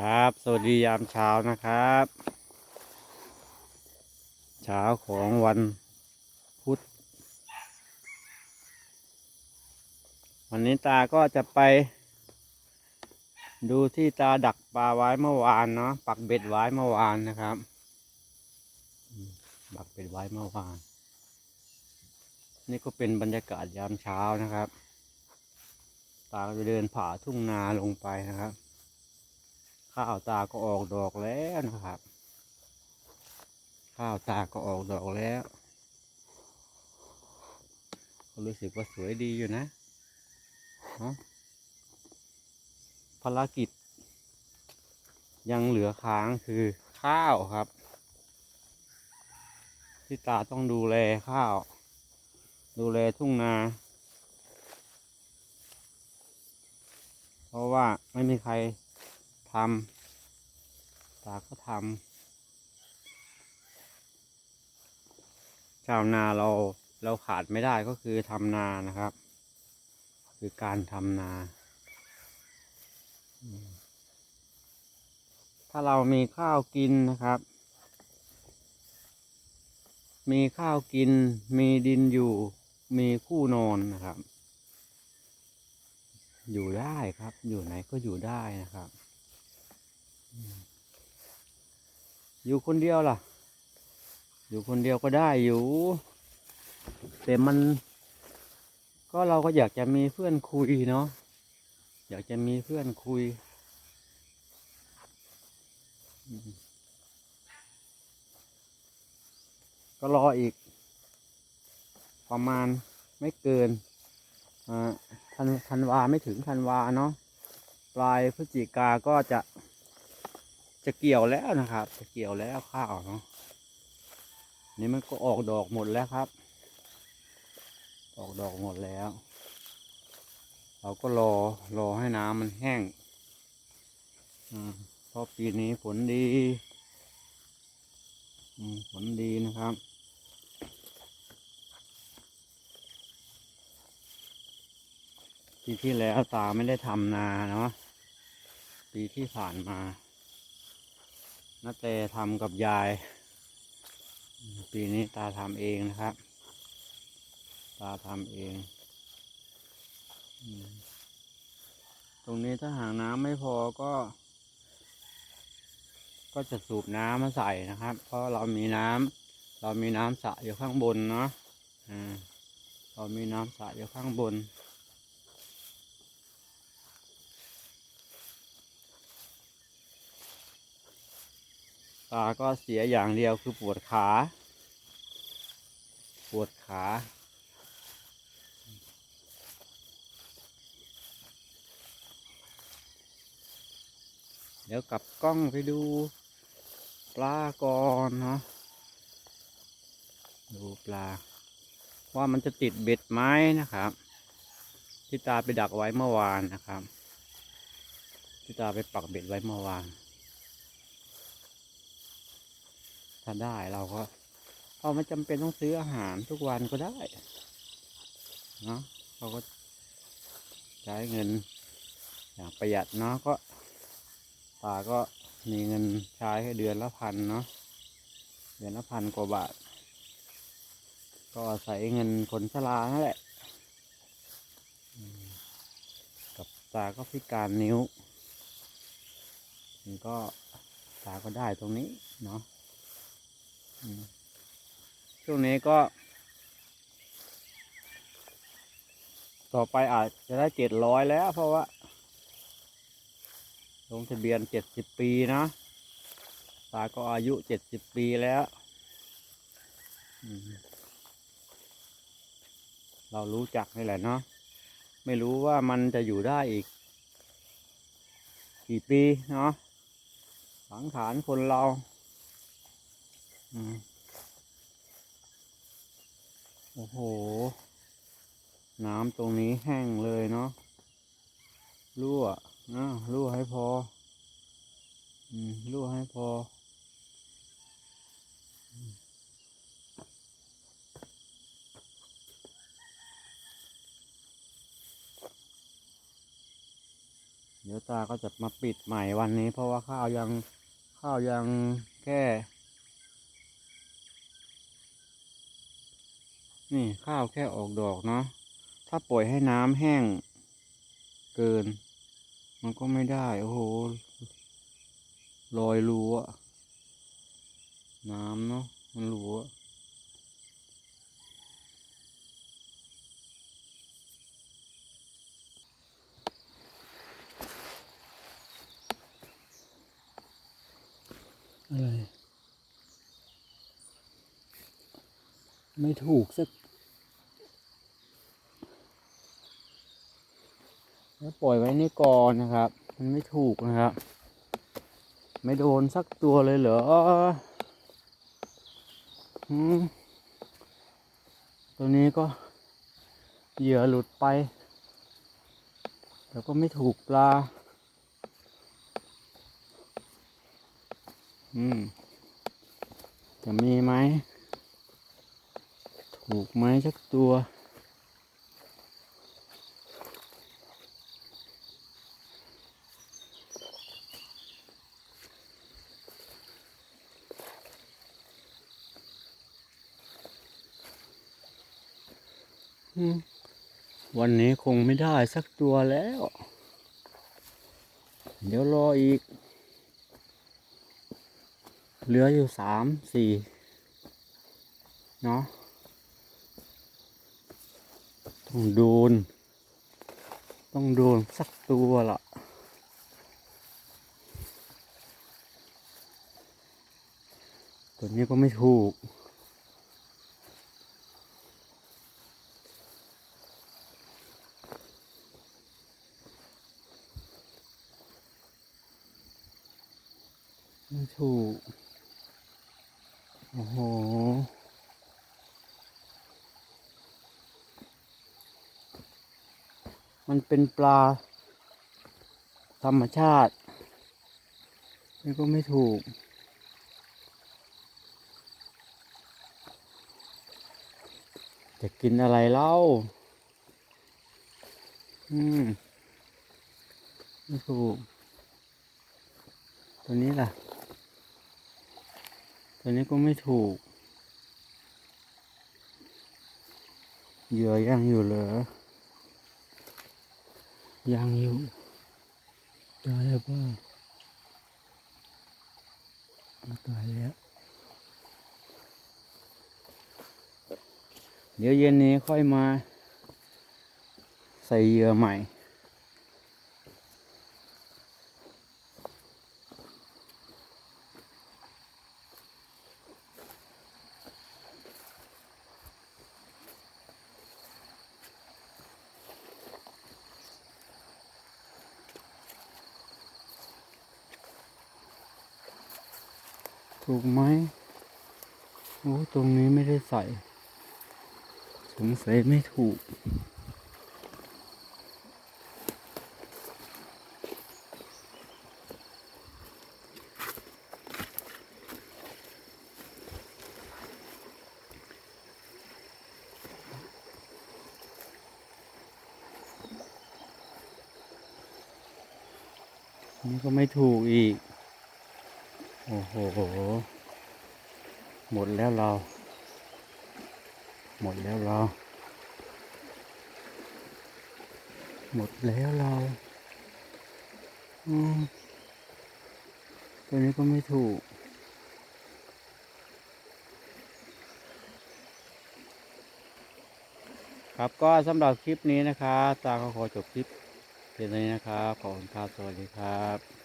ครับ สวัสดียามเช้านะครับ เช้าของวันพุธ วันนี้ตาก็จะไป ดูที่ตาดักปลาไว้เมื่อวานเนาะ ปักเบ็ดไว้เมื่อวานนะครับปักเบ็ดไว้เมื่อวาน นี่ก็เป็นบรรยากาศยามเช้านะครับ ตาจะเดินผ่าทุ่งนาลงไปนะครับ ข้าวตาก็ออกดอกแล้วนะครับ ข้าวตาก็ออกดอกแล้วรู้สึกว่าสวยดีอยู่นะเนาะภารกิจ ยังเหลือค้างคือข้าวครับ ที่ตาต้องดูแลข้าว ดูแลทุ่งนา เพราะว่าไม่มีใคร ทำตาก็ทำชาวนาเราเราขาดไม่ได้ก็คือทำนานะครับ คือการทำนา ถ้าเรามีข้าวกินนะครับ มีข้าวกิน มีดินอยู่ มีคู่นอนนะครับ อยู่ได้ครับ อยู่ไหนก็อยู่ได้นะครับ อยู่คนเดียวล่ะ อยู่คนเดียวก็ได้อยู่ แต่มัน ก็เราก็อยากจะมีเพื่อนคุยเนาะ อยากจะมีเพื่อนคุย ก็รออีก ประมาณไม่เกินอ่าธันธันวาไม่ถึงธันวาเนาะ ปลายพฤศจิกาก็จะ จะเกี่ยวแล้วนะครับ จะเกี่ยวแล้วข้าวเนาะนี่มันก็ออกดอกหมดแล้วครับ ออกดอกหมดแล้ว เราก็รอรอให้น้ำมันแห้งอเพราะปีนี้ฝนดีฝนดีนะครับปีที่แล้วตาไม่ได้ทำนาเนาะปีที่ผ่านมา นาเตทำกับยาย ปีนี้ตาทำเองนะครับ ตาทำเอง ตรงนี้ถ้าหากน้ำไม่พอก็ ก็จะสูบน้ำมาใส่นะครับ เพราะเรามีน้ำเรามีน้ำสระอยู่ข้างบนเนาะเรามีน้ำสระอยู่ข้างบน ตาก็เสียอย่างเดียวคือปวดขา ปวดขา เดี๋ยวกลับกล้องไปดูปลาก่อนเนาะดูปลา ว่ามันจะติดเบ็ดไหมนะครับ ที่ตาไปดักไว้เมื่อวานนะครับ ที่ตาไปปักเบ็ดไว้เมื่อวาน ถ้าได้เราก็เราไม่จำเป็นต้องซื้ออาหารทุกวันก็ได้เนาะเราก็ใช้เงินอย่างประหยัดเนาะก็ตาก็มีเงินใช้แค่เดือนละพันเนาะเดือนละพันกว่าบาท ก็อาศัยเงินคนชรานั่นแหละกับตาก็พิการนิ้วมันก็ตาก็ได้ตรงนี้เนาะ ช่วงนี้ก็ ต่อไปอาจจะได้เจ็ดร้อยแล้วเพราะว่า ลงทะเบียนเจ็ดสิบปีนะตาก็อายุเจ็ดสิบปีแล้ว เรารู้จักนี่แหละเนาะไม่รู้ว่ามันจะอยู่ได้อีก กี่ปีเนาะสังขารคนเรา โอ้โห น้ำตรงนี้แห้งเลยเนาะ รั่วนะรั่วให้พอ อืม รั่วให้พอ เดี๋ยวตาก็จะมาปิดใหม่วันนี้ เพราะว่าข้าวยังข้าวยังแค่ นี่ข้าวแค่ออกดอกเนาะถ้าปล่อยให้น้ำแห้งเกิน มันก็ไม่ได้ โอ้โหลอยรูอะน้ำเนาะมันรูอะอะไร ไม่ถูกสักแล้วปล่อยไว้ในก่อนะครับ มันไม่ถูกนะครับ ไม่โดนสักตัวเลยเหรอตัวนี้ก็เหยื่อหลุดไป แล้วก็ไม่ถูกปลา อืม จะมีไหม ถูกไหมสักตัว วันนี้คงไม่ได้สักตัวแล้ว เดี๋ยวรออีก เหลืออยู่สามสี่เนาะ ต้องโดน ต้องโดนสักตัวละตัวนี้ก็ไม่ถูก ไม่ถูก โอ้โห มันเป็นปลา ธรรมชาตินี่ก็ไม่ถูก จะกินอะไรเล่า อืม ไม่ถูก ตัวนี้ล่ะ ตัวนี้ก็ไม่ถูกเหยื่อยังอยู่เหรอ ยังอยู่ตายแล้วป่ะตายแล้ว เดี๋ยวเย็นนี้ค่อยมา ใส่เหยื่อใหม่ ถูกไหมโอ้ตรงนี้ไม่ได้ใส่ สงสัยไม่ถูก นี่ก็ไม่ถูกอีก โอ้โห หมดแล้วเรา หมดแล้วเรา หมดแล้วเรา อืมตัวนี้ก็ไม่ถูกครับก็สำหรับคลิปนี้นะครับตาก็ขอจบคลิปเพียงเท่านี้นะครับ ขอบคุณครับ สวัสดีครับ